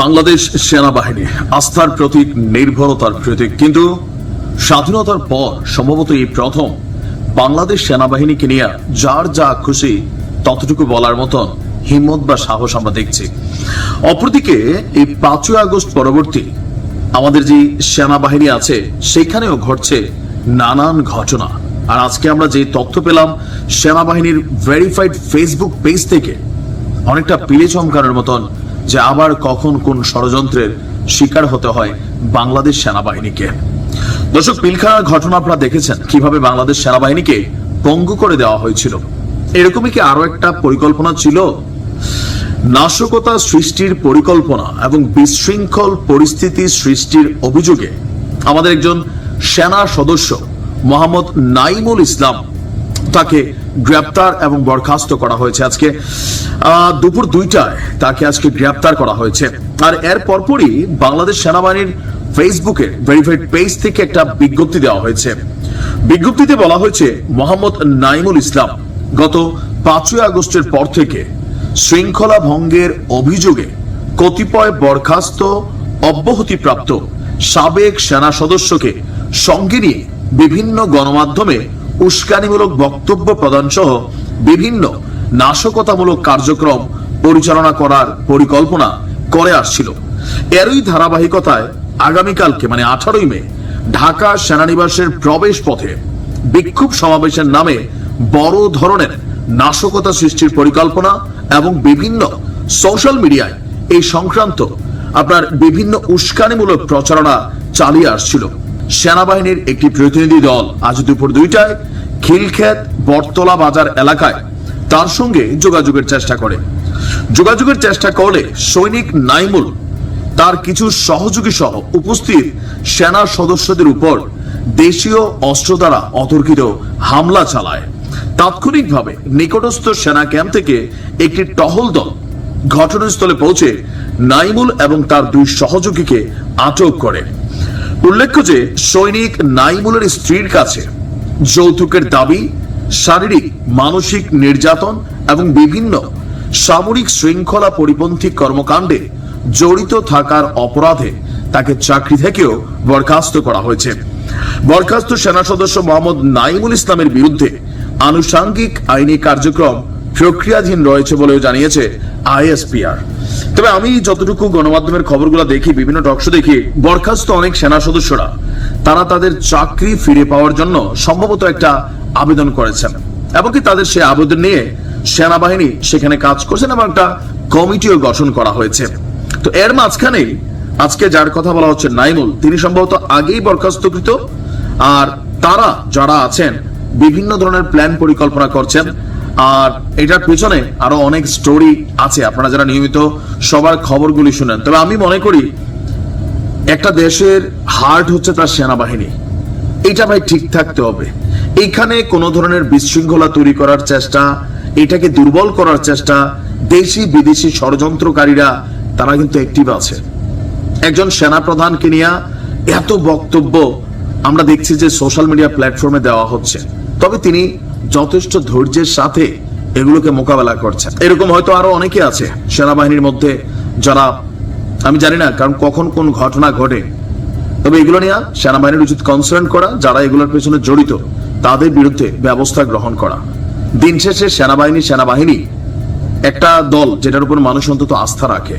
বাংলাদেশ সেনাবাহিনী আস্থার প্রতীক, নির্ভরতার প্রতীক। কিন্তু স্বাধীনতার পর সম্ভবত এই প্রথম বাংলাদেশ সেনাবাহিনীকে নিয়ে যার যা খুশি ততটুকু বলার মতন হিম্মত বা সাহস আমরা দেখছি। অপরদিকে এই পাঁচই আগস্ট পরবর্তী আমাদের যে সেনাবাহিনী আছে, সেখানেও ঘটছে নানান ঘটনা। আর আজকে আমরা যে তথ্য পেলাম, সেনাবাহিনীর ভেরিফাইড ফেসবুক পেজ থেকে অনেকটা পিলে চমকানোর মতন যে আবার কখন কোন ষড়যন্ত্রের শিকার হতে হয় বাংলাদেশ সেনাবাহিনীকে। দর্শক পিলখানার ঘটনা আপনারা দেখেছেন, কীভাবে বাংলাদেশ সেনাবাহিনীকে পঙ্গু করে দেওয়া হয়েছিল। এরকমই কি আরও একটা পরিকল্পনা ছিল? নাশকতা সৃষ্টির পরিকল্পনা এবং বিশৃঙ্খল পরিস্থিতি সৃষ্টির অভিযোগে আমাদের একজন সেনা সদস্য মোহাম্মদ নাইমুল ইসলাম তাকে গ্রেপ্তার এবং বরখাস্ত করা হয়েছে। আজকে দুপুর দুইটায় তাকে আজকে গ্রেপ্তার করা হয়েছে। আর এর পরপরই বাংলাদেশ সেনাবাহিনীর ফেসবুকে ভেরিফাইড পেজ থেকে একটা বিজ্ঞপ্তি দেওয়া হয়েছে। বিজ্ঞপ্তিতে বলা হয়েছে, মোহাম্মদ নাইমুল ইসলাম গত পাঁচই আগস্টের পর থেকে শৃঙ্খলা ভঙ্গের অভিযোগে কতিপয় বরখাস্ত অব্যাহতিপ্রাপ্ত সাবেক সেনা সদস্যকে সঙ্গে নিয়ে বিভিন্ন গণমাধ্যমে উস্কানিমূলক বক্তব্য প্রদান সহ বিভিন্ন নাশকতামূলক কার্যক্রম পরিচালনা করার পরিকল্পনা করে আসছিল। এরই ধারাবাহিকতায় আগামীকালকে মানে আঠারোই মে, ঢাকা সেনানিবাসের প্রবেশ পথে বিক্ষোভ সমাবেশের নামে বড় ধরনের নাশকতা সৃষ্টির পরিকল্পনা এবং বিভিন্ন সোশ্যাল মিডিয়ায় এই সংক্রান্ত আপনার বিভিন্ন উস্কানিমূলক প্রচারণা চালিয়ে আসছিল। সেনাবাহিনীর একটি প্রতিনিধি দল আজ দুপুর দুইটায় খিলক্ষেত, বটতলা বাজার এলাকায় তার সঙ্গে যোগাযোগের চেষ্টা করে। যোগাযোগের চেষ্টা করলে সৈনিক নাইমুল তার কিছু সহযোগী সহ উপস্থিত সেনা সদস্যদের উপর দেশীয় অস্ত্র দ্বারা অতর্কিত হামলা চালায়। তাৎক্ষণিকভাবে নিকটস্থ সেনা ক্যাম্প থেকে একটি টহল দল ঘটনাস্থলে পৌঁছে নাইমুল এবং তার দুই সহযোগীকে আটক করে। উল্লেখ্য যে সৈনিক নাইমুলের স্ত্রীর কাছে যৌতুকের দাবি, শারীরিক, মানসিক নির্যাতন এবং বিভিন্ন সামরিক শৃঙ্খলা পরিপন্থী কর্মকাণ্ডে জড়িত থাকার অপরাধে তাকে চাকরি থেকেও বরখাস্ত করা হয়েছে। বরখাস্ত সেনা সদস্য মোহাম্মদ নাইমুল ইসলামের বিরুদ্ধে আনুষাঙ্গিক আইনি কার্যক্রম প্রক্রিয়াধীন রয়েছে বলেও জানিয়েছে আইএসপিআর। তবে আমি যতটুকু গণমাধ্যমের খবরগুলো দেখি, বিভিন্ন টকশো দেখি, বরখাস্ত অনেক সেনা সদস্যরা, তারা তাদের চাকরি ফিরে পাওয়ার জন্য সম্ভবত একটা আবেদন করেছেন। এমনকি তাদের সেই আবেদন নিয়ে সেনাবাহিনী সেখানে কাজ করছেন এবং একটা কমিটিও গঠন করা হয়েছে। তো এর মাঝখানেই আজকে যার কথা বলা হচ্ছে নাইমুল, তিনি সম্ভবত আগেই বরখাস্তকৃত, আর তারা যারা আছেন, বিভিন্ন ধরনের প্ল্যান পরিকল্পনা করছেন আর এটার পিছনে আরও অনেক স্টোরি আছে, আপনারা যারা নিয়মিত সবার খবরগুলি শুনেন। তবে আমি মনে করি, একটা দেশের হার্ট হচ্ছে তার সেনাবাহিনী। এটা ভাই ঠিক থাকতে হবে। এইখানে কোনো ধরনের বিশৃঙ্খলা তৈরি করার চেষ্টা, এটাকে দুর্বল করার চেষ্টা, দেশি বিদেশি ষড়যন্ত্রকারীরা, তারা কিন্তু অ্যাক্টিভ আছে। একজন সেনা প্রধানকে নিয়ে এত বক্তব্য আমরা দেখছি যে সোশ্যাল মিডিয়া প্ল্যাটফর্মে দেওয়া হচ্ছে। তবে তিনি যথেষ্ট ধৈর্যের সাথে এগুলোকে মোকাবেলা করছেন এরকম হয়তো আরও অনেকে আছে সেনাবাহিনীর মধ্যে যারা, আমি জানি না কারণ কখন কোন ঘটনা ঘটে। তবে এগুলো নিয়ে সেনাবাহিনীর উচিত কনসার্ন করা, যারা এগুলোর পেছনে জড়িত, তাদের বিরুদ্ধে ব্যবস্থা গ্রহণ করা। দিন শেষে সেনাবাহিনী সেনাবাহিনী একটা দল যেটার উপর মানুষ অন্তত আস্থা রাখে।